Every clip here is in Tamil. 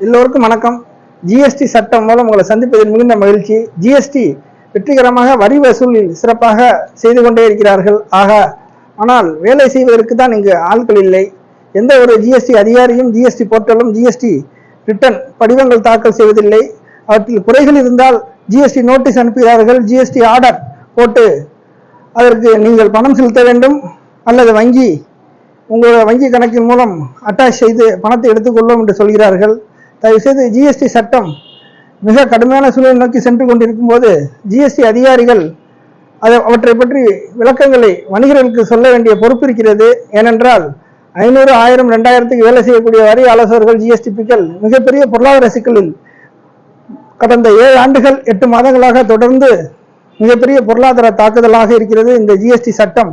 எல்லோருக்கும் வணக்கம். ஜிஎஸ்டி சட்டம் மூலம் உங்களை சந்திப்பதில் மிகுந்த மகிழ்ச்சி. ஜிஎஸ்டி வெற்றிகரமாக வரி வசூலில் சிறப்பாக செய்து கொண்டே இருக்கிறார்கள். ஆக ஆனால் வேலை செய்வதற்கு தான் இங்கு ஆட்கள் இல்லை. எந்த ஒரு ஜிஎஸ்டி அதிகாரியும் ஜிஎஸ்டி போர்ட்டலும் ஜிஎஸ்டி ரிட்டர்ன் படிவங்கள் தாக்கல் செய்வதில்லை. அவற்றில் குறைகள் இருந்தால் ஜிஎஸ்டி நோட்டீஸ் அனுப்புகிறார்கள். ஜிஎஸ்டி ஆர்டர் போட்டு அதற்கு நீங்கள் பணம் செலுத்த வேண்டும். அல்லது வங்கி உங்களோட வங்கி கணக்கின் மூலம் அட்டாச் செய்து பணத்தை எடுத்துக்கொள்ளும் என்று சொல்கிறார்கள். தயவுசெய்து ஜிஎஸ்டி சட்டம் மிக கடுமையான சூழலை நோக்கி சென்று கொண்டிருக்கும் போது ஜிஎஸ்டி அதிகாரிகள் அதை அவற்றை பற்றி விளக்கங்களை வணிகர்களுக்கு சொல்ல வேண்டிய பொறுப்பு இருக்கிறது. ஏனென்றால் ஐநூறு ஆயிரம் ரெண்டாயிரத்துக்கு வேலை செய்யக்கூடிய வரி ஆலோசகர்கள் ஜிஎஸ்டிபிக்கள் மிகப்பெரிய பொருளாதார சிக்கலில் கடந்த ஏழு ஆண்டுகள் எட்டு மாதங்களாக தொடர்ந்து மிகப்பெரிய பொருளாதார தாக்குதலாக இருக்கிறது இந்த ஜிஎஸ்டி சட்டம்.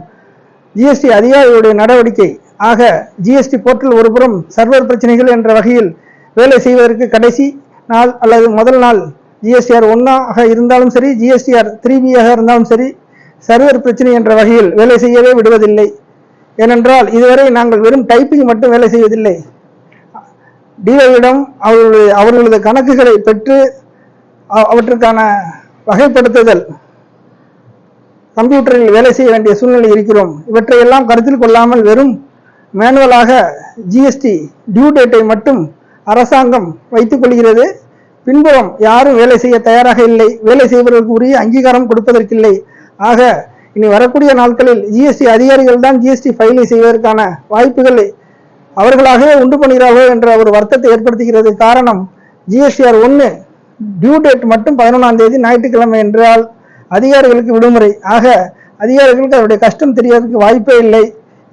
ஜிஎஸ்டி அதிகாரிகளுடைய நடவடிக்கை ஆக ஜிஎஸ்டி போர்ட்டல் ஒருபுறம் சர்வர் பிரச்சனைகள் என்ற வகையில் வேலை செய்வதற்கு கடைசி நாள் அல்லது முதல் நாள் ஜிஎஸ்டிஆர் ஒன்னாக இருந்தாலும் சரி ஜிஎஸ்டிஆர் த்ரீ பியாக இருந்தாலும் சரி சர்வர் பிரச்சனை என்ற வகையில் வேலை செய்யவே விடுவதில்லை. ஏனென்றால் இதுவரை நாங்கள் வெறும் டைப்பிங் மட்டும் வேலை செய்வதில்லை. டிஓவிடம் அவர்களுடைய அவர்களது கணக்குகளை பெற்று அவற்றுக்கான வகைப்படுத்துதல் கம்ப்யூட்டரில் வேலை செய்ய வேண்டிய சூழ்நிலை இருக்கிறோம். இவற்றையெல்லாம் கருத்தில் கொள்ளாமல் வெறும் மேனுவலாக ஜிஎஸ்டி டியூ டேட்டை மட்டும் அரசாங்கம் வைத்துக் கொள்கிறது. பின்புறம் யாரும் வேலை செய்ய தயாராக இல்லை. வேலை செய்வதற்கு உரிய அங்கீகாரம் கொடுப்பதற்கில்லை. ஆக இனி வரக்கூடிய நாட்களில் ஜிஎஸ்டி அதிகாரிகள் தான் ஜிஎஸ்டி ஃபைலை செய்வதற்கான வாய்ப்புகளை அவர்களாகவே உண்டு பண்ணுகிறார்கள் என்ற ஒரு வருத்தத்தை ஏற்படுத்துகிறது. காரணம் ஜிஎஸ்டிஆர் ஒன்று டியூ டேட் மட்டும் பதினொன்றாம் தேதி ஞாயிற்றுக்கிழமை என்றால் அதிகாரிகளுக்கு விடுமுறை. ஆக அதிகாரிகளுக்கு அவருடைய கஷ்டம் தெரியறதுக்கு வாய்ப்பே இல்லை.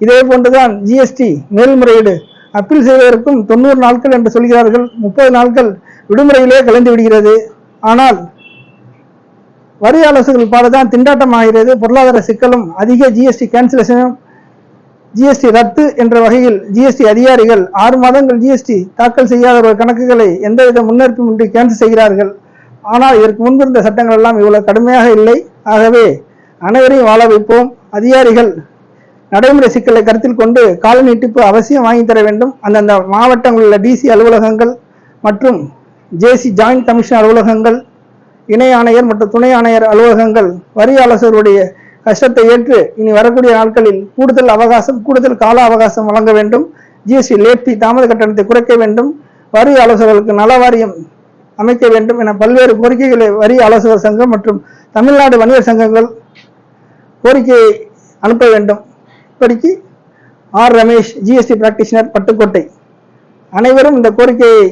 இதே போன்றுதான் ஜிஎஸ்டி மேல்முறையீடு அப்பீல் செய்வதற்கும் தொண்ணூறு நாட்கள் என்று சொல்கிறார்கள். முப்பது நாட்கள் விடுமுறையிலே கலந்து விடுகிறது. ஆனால் வரி ஆலோசகர்கள் பாடுதான் திண்டாட்டம் ஆகிறது. பொருளாதார சிக்கலும் அதிக ஜிஎஸ்டி கேன்சலேஷனும் ஜிஎஸ்டி ரத்து என்ற வகையில் ஜிஎஸ்டி அதிகாரிகள் ஆறு மாதங்கள் ஜிஎஸ்டி தாக்கல் செய்யாத ஒரு கணக்குகளை எந்தவித முன்னெடுப்பும் இன்றி கேன்சல் செய்கிறார்கள். ஆனால் இதற்கு முன்பிருந்த சட்டங்கள் எல்லாம் இவ்வளவு கடுமையாக இல்லை. ஆகவே அனைவரையும் வாழ வைப்போம். அதிகாரிகள் நடைமுறை சிக்கலை கருத்தில் கொண்டு கால நீட்டிப்பு அவசியம் வாங்கி தர வேண்டும். அந்தந்த மாவட்டங்களில் உள்ள டிசி அலுவலகங்கள் மற்றும் ஜேசி ஜாயிண்ட் கமிஷன் அலுவலகங்கள் இணை ஆணையர் மற்றும் துணை ஆணையர் அலுவலகங்கள் வரி ஆலோசகருடைய கஷ்டத்தை ஏற்று இனி வரக்கூடிய நாட்களில் கூடுதல் அவகாசம் கூடுதல் கால அவகாசம் வழங்க வேண்டும். ஜிஎஸ்டி லேட் ஃபீ தாமத கட்டணத்தை குறைக்க வேண்டும். வரி ஆலோசகர்களுக்கு நல வாரியம் அமைக்க வேண்டும் என பல்வேறு கோரிக்கைகளை வரி ஆலோசகர் சங்கம் மற்றும் தமிழ்நாடு வணிகர் சங்கங்கள் கோரிக்கையை அனுப்ப வேண்டும். இப்படிக்கு R Ramesh GST practitioner Pattukkottai. அனைவரும் இந்த கோரிக்கையை